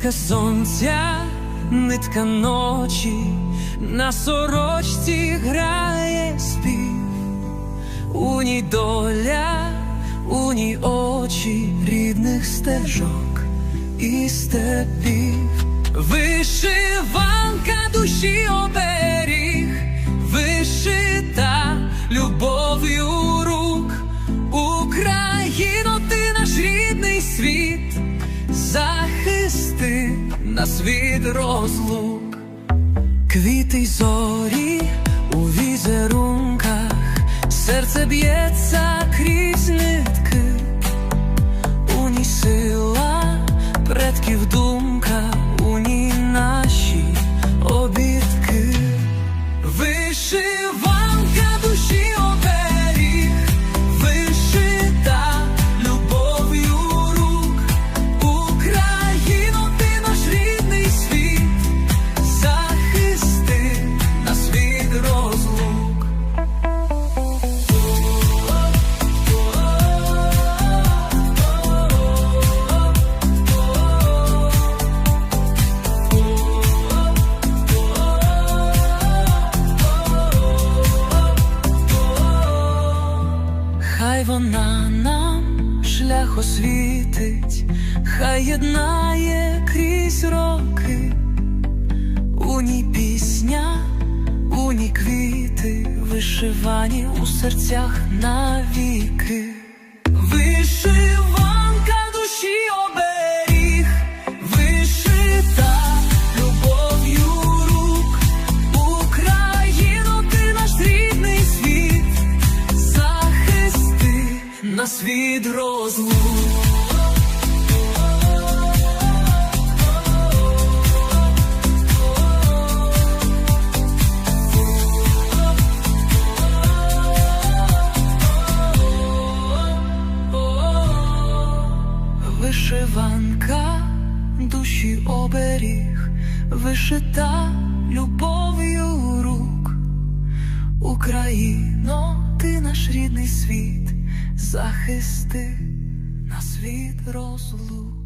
Нитка сонця, нитка ночі, на сорочці грає спів, у ній доля, у ній очі рідних стежок і степів. Вишиванка душі оберіг, вишита любов'ю рук. Україно, ти наш рідний світ, захисти світ розлук, квіти й зорі у візерунках, серце б'ється Хай вона нам шлях освітить, хай єднає крізь роки, у ній пісня, у ній квіти, вишивані у серцях навіки. Нас від розлук. Вишиванка душі оберіг, вишита любов'ю рук. Україно, ти наш рідний світ, захисти нас від розлук.